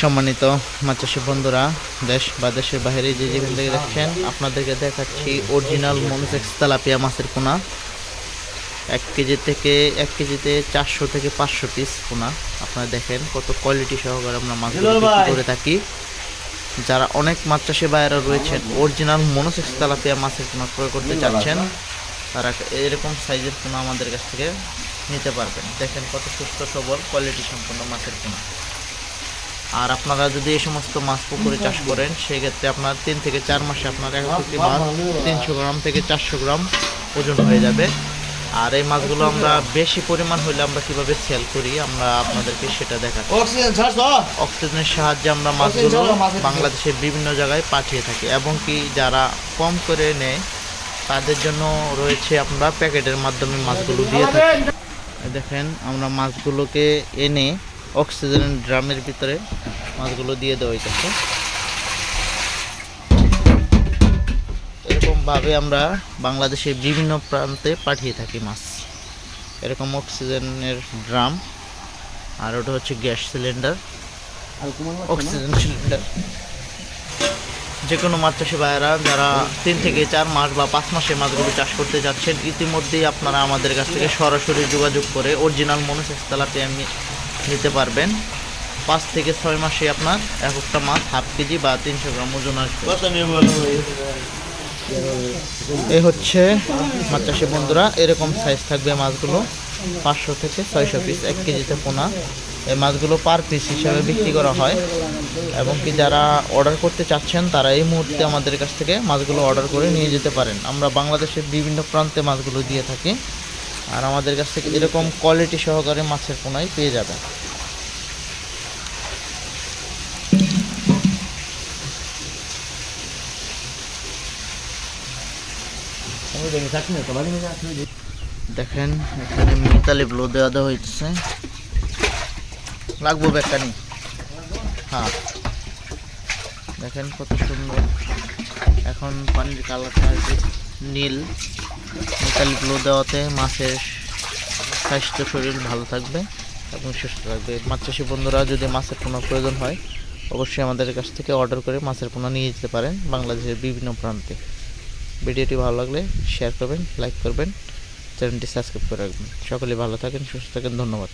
সম্মানিত মাচাষী বন্ধুরা দেশ বা দেশের বাইরে যে যেখান থেকে দেখছেন আপনাদেরকে দেখাচ্ছি অরিজিনাল মনোসেক্স তেলাপিয়া মাছের পোনা। এক কেজি থেকে এক কেজিতে চারশো থেকে পাঁচশো পিস পোনা। আপনারা দেখেন কত কোয়ালিটি সহকারে আমরা বিক্রি করে থাকি। যারা অনেক মাছ চাষি ভাইয়েরা রয়েছেন অরিজিনাল মনোসেক্স তেলাপিয়া মাছের পোনা ক্রয় করতে চাচ্ছেন তারা এরকম সাইজের পোনা আমাদের কাছ থেকে নিতে পারবেন। দেখেন কত সুস্থ সবল কোয়ালিটি সম্পন্ন মাছের পোনা। আর আপনারা যদি এই সমস্ত মাছ পুকুরে চাষ করেন সেক্ষেত্রে আপনার তিন থেকে চার মাসে আপনার এক একটি মাছ তিনশো গ্রাম থেকে চারশো গ্রাম ওজন হয়ে যাবে। আর এই মাছগুলো আমরা বেশি পরিমাণ হলে আমরা কীভাবে সেল করি আমরা আপনাদেরকে সেটা দেখাচ্ছি। অক্সিজেনের সাহায্যে আমরা মাছগুলো বাংলাদেশের বিভিন্ন জায়গায় পাঠিয়ে থাকি এবং কি যারা কম করে নেয় তাদের জন্য রয়েছে আমরা প্যাকেটের মাধ্যমে মাছগুলো দিয়ে থাকি। দেখেন আমরা মাছগুলোকে এনে অক্সিজেন ড্রামের ভিতরে মাছগুলো দিয়ে দেওয়া হইতেছে। এরকমভাবে আমরা বাংলাদেশের বিভিন্ন প্রান্তে পাঠিয়ে থাকি মাছ। এরকম অক্সিজেনের ড্রাম, আর ওটা হচ্ছে গ্যাস সিলিন্ডার। Oxygen cylinder. যে কোনো মাছ চাষি ভাইয়েরা, যারা তিন থেকে চার মাস বা পাঁচ মাসে মাছগুলো চাষ করতে যাচ্ছেন, ইতিমধ্যেই আপনারা আমাদের কাছ থেকে সরাসরি যোগাযোগ করে অরিজিনাল তেলাপিয়া নি- নিতে পারবেন। পাঁচ থেকে ছয় মাসে আপনার এক একটা মাছ হাফ কেজি বা তিনশো গ্রাম ওজন আসবে। এই হচ্ছে মাছ চাষি বন্ধুরা এরকম সাইজ থাকবে মাছগুলো। পাঁচশো থেকে ছয়শো পিস এক কেজিতে পোনা। এই মাছগুলো পার পিস হিসাবে বিক্রি করা হয়। এবং কি যারা অর্ডার করতে চাচ্ছেন তারা এই মুহূর্তে আমাদের কাছ থেকে মাছগুলো অর্ডার করে নিয়ে যেতে পারেন। আমরা বাংলাদেশের বিভিন্ন প্রান্তে মাছগুলো দিয়ে থাকি। আর আমাদের কাছ থেকে এরকম কোয়ালিটি সহকারে মাছের পোনাই পেয়ে যাবেন। দেখেন, এখানে মিতালি ব্লো দেওয়া দেওয়া হইতেছে। লাগবো বেকানি হ্যাঁ। দেখেন কত সুন্দর। এখন পানির কালারটা নীল। মিতালি গ্লো দেওয়াতে মাছের স্বাস্থ্য শরীর ভালো থাকবে এবং সুস্থ থাকবে। মাছ চাষি বন্ধুরা, যদি মাছের পোনা প্রয়োজন হয়, অবশ্যই আমাদের কাছ থেকে অর্ডার করে মাছের পোনা নিয়ে যেতে পারেন বাংলাদেশের বিভিন্ন প্রান্তে। ভিডিওটি ভালো লাগলে শেয়ার করবেন লাইক করবেন, চ্যানেলটি সাবস্ক্রাইব করে রাখবেন। সকলে ভালো থাকেন, সুস্থ থাকেন, ধন্যবাদ।